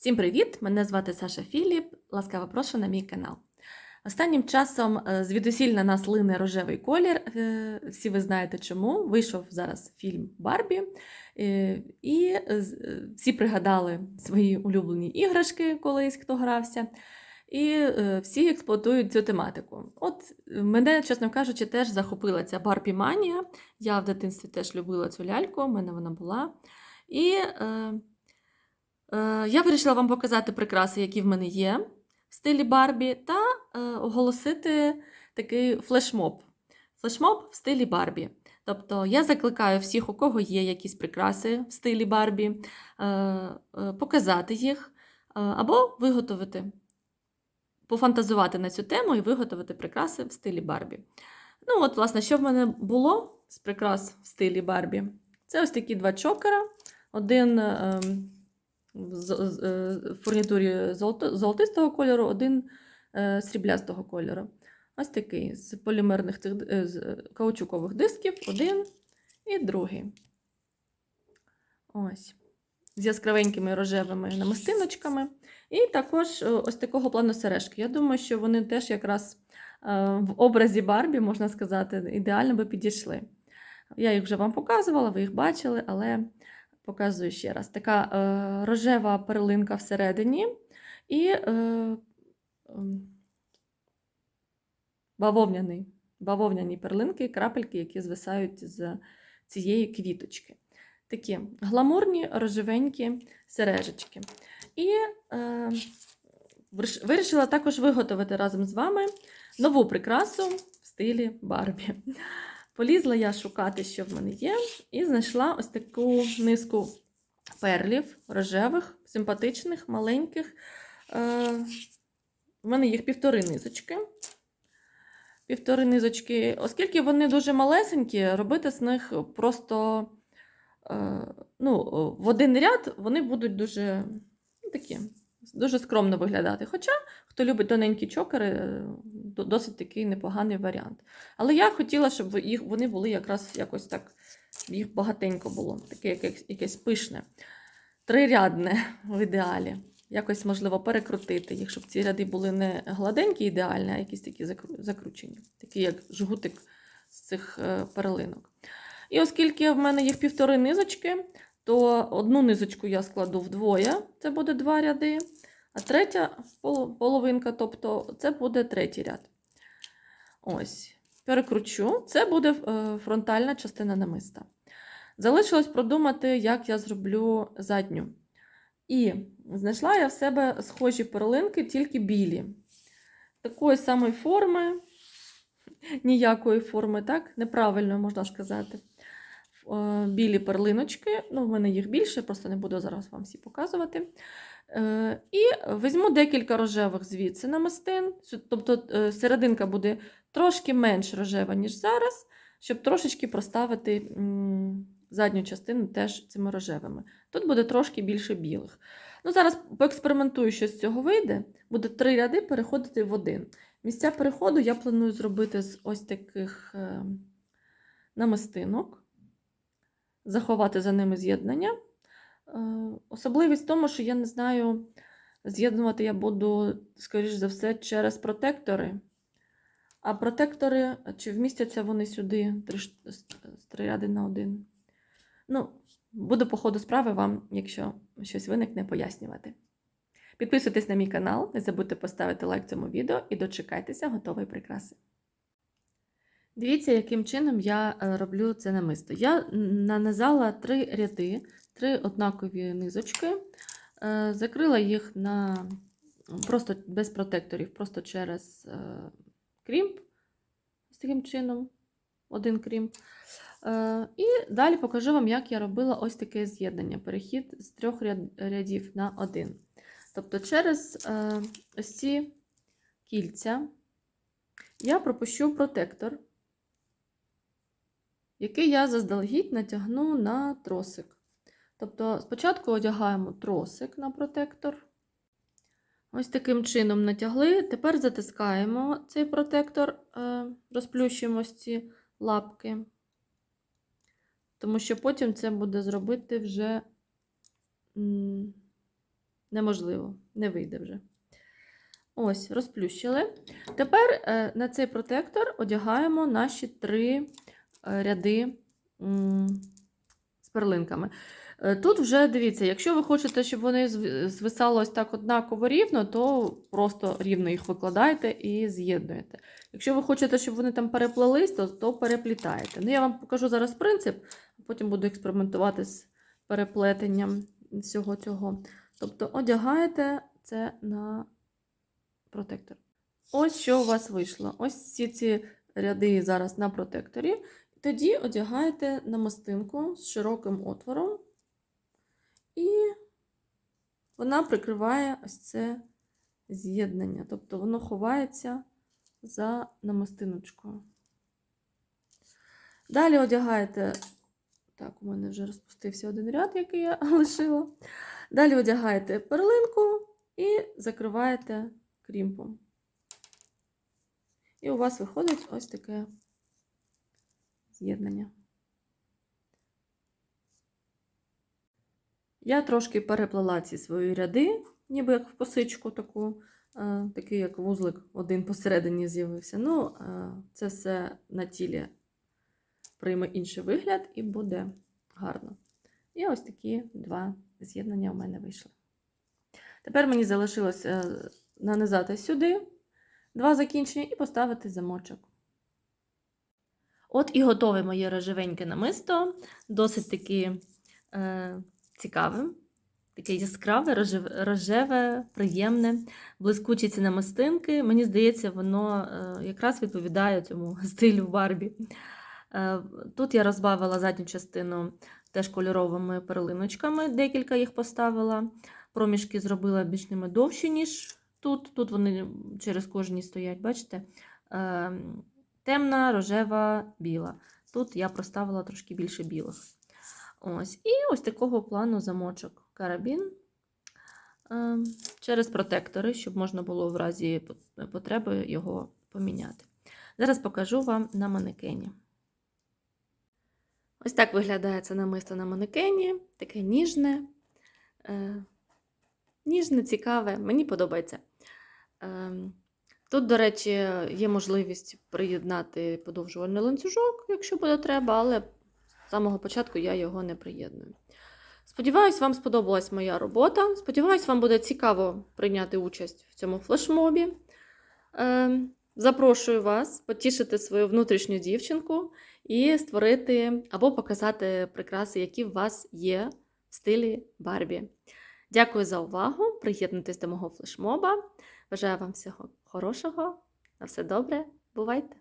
Всім привіт! Мене звати Саша Філіп. Ласкаво прошу на мій канал. Останнім часом е, звідусіль на нас лине рожевий колір. е, Всі ви знаєте чому. Вийшов зараз фільм Барбі, е, і всі пригадали свої улюблені іграшки колись, хто грався. І всі експлуатують цю тематику. От мене, чесно кажучи, теж захопила ця Барбі манія. Я в дитинстві теж любила цю ляльку, у мене вона була. І я вирішила вам показати прикраси, які в мене є в стилі Барбі, та е, оголосити такий флешмоб. Флешмоб в стилі Барбі. Тобто я закликаю всіх, у кого є якісь прикраси в стилі Барбі, е, е, показати їх е, або виготовити, пофантазувати на цю тему і виготовити прикраси в стилі Барбі. Ну, от, власне, що в мене було з прикрас в стилі Барбі? Це ось такі два чокера. Один ем, е, в фурнітурі золотистого кольору, один е, сріблястого кольору. Ось такий з полімерних цих е, з каучукових дисків, один і другий. Ось. З яскравенькими рожевими намистиночками. І також ось такого плану сережки. Я думаю, що вони теж якраз в образі Барбі, можна сказати, ідеально би підійшли. Я їх вже вам показувала, ви їх бачили, але показую ще раз. Така е, рожева перлинка всередині і е, ем, бавовняний, бавовняні перлинки, крапельки, які звисають з цієї квіточки. Такі гламурні рожевенькі сережечки. І е, вирішила також виготовити разом з вами нову прикрасу в стилі Барбі. Полізла я шукати, що в мене є, і знайшла ось таку низку перлів рожевих, симпатичних, маленьких. Е, У мене їх півтори низочки. Півтори низочки, оскільки вони дуже малесенькі, робити з них просто е, ну, в один ряд вони будуть дуже такі, дуже скромно виглядати. Хоча, хто любить тоненькі чокери, е, досить такий непоганий варіант. Але я хотіла, щоб їх, вони були якраз якось так, їх багатенько було, таке якесь, якесь пишне, трирядне в ідеалі. Якось, можливо, перекрутити їх, щоб ці ряди були не гладенькі, ідеальні, а якісь такі закручені, такі як жгутик з цих е, перлинок. І оскільки в мене їх півтори низочки, то одну низочку я складу вдвоє, це буде два ряди, а третя половинка, тобто це буде третій ряд. Ось, перекручу, це буде е, фронтальна частина намиста. Залишилось продумати, як я зроблю задню. І знайшла я в себе схожі перлинки, тільки білі. Такої самої форми, ніякої форми, так? Неправильно можна сказати. Е, Білі перлиночки, ну, в мене їх більше, просто не буду зараз вам всі показувати. Е, І візьму декілька рожевих звідси намистин. Сю- Тобто е, серединка буде трошки менш рожева, ніж зараз, щоб трошечки проставити задню частину теж цими рожевими. Тут буде трошки більше білих. Ну, зараз поекспериментую, що з цього вийде. Буде три ряди переходити в один. Місця переходу я планую зробити з ось таких намистинок, заховати за ними з'єднання. Е, Особливість в тому, що я не знаю, з'єднувати я буду, скоріш за все, через протектори. А протектори, чи вмістяться вони сюди три, три ряди на один? Ну, буду по ходу справи вам, якщо щось виникне, пояснювати. Підписуйтесь на мій канал, не забудьте поставити лайк цьому відео і дочекайтеся готової прикраси. Дивіться, яким чином я е, роблю це намисто. Я нанизала три ряди, три однакові низочки, е, закрила їх на просто без протекторів, просто через е, крімп, ось таким чином, один крімп. І далі покажу вам, як я робила ось таке з'єднання, перехід з трьох рядів на один. Тобто через ось ці кільця я пропущу протектор, який я заздалегідь натягну на тросик. Тобто спочатку одягаємо тросик на протектор. Ось таким чином натягли. Тепер затискаємо цей протектор, е, розплющуємо ці лапки, тому що потім це буде зробити вже неможливо, не вийде вже. Ось, розплющили. Тепер е, на цей протектор одягаємо наші три ряди з перлинками. Е, Тут вже дивіться, якщо ви хочете, щоб вони зв- звисали ось так однаково рівно, то просто рівно їх викладаєте і з'єднуєте. Якщо ви хочете, щоб вони там переплелись, то, то переплітаєте. Ну, я вам покажу зараз принцип, потім буду експериментувати з переплетенням всього цього. Тобто одягаєте це на протектор. Ось що у вас вийшло. Ось всі ці ряди зараз на протекторі. Тоді одягаєте намистинку з широким отвором, і вона прикриває ось це з'єднання. Тобто воно ховається за намистиночкою. Далі одягаєте. Так, у мене вже розпустився один ряд, який я лишила. Далі одягаєте перлинку і закриваєте крімпом. І у вас виходить ось таке з'єднання. Я трошки переплела ці свої ряди, ніби як в косичку таку, е, такий як вузлик один посередині з'явився. Ну, е, це все на тілі прийме інший вигляд і буде гарно. І ось такі два з'єднання у мене вийшли. Тепер мені залишилось е, нанизати сюди два закінчення і поставити замочок. От і готове моє рожевеньке намисто, досить таки е, цікаве, таке яскраве, рожеве, рожеве, приємне, блискучі ці намистинки. Мені здається, воно е, якраз відповідає цьому стилю Барбі. Е, тут я розбавила задню частину теж кольоровими перлиночками, декілька їх поставила. Проміжки зробила більш ними довші, ніж тут. Тут вони через кожні стоять, бачите? Е, темна, рожева, біла. Тут я проставила трошки більше білих. Ось. І ось такого плану замочок карабін е, через протектори, щоб можна було в разі потреби його поміняти. Зараз покажу вам на манекені. Ось так виглядає це намисто на манекені, таке ніжне, е, ніжне, цікаве, мені подобається. Тут, до речі, є можливість приєднати подовжувальний ланцюжок, якщо буде треба, але з самого початку я його не приєдную. Сподіваюсь, вам сподобалась моя робота. Сподіваюсь, вам буде цікаво прийняти участь в цьому флешмобі. Е, Запрошую вас потішити свою внутрішню дівчинку і створити або показати прикраси, які в вас є в стилі Барбі. Дякую за увагу! Приєднуйтесь до мого флешмоба. Бажаю вам всього хорошого. На все добре. Бувайте!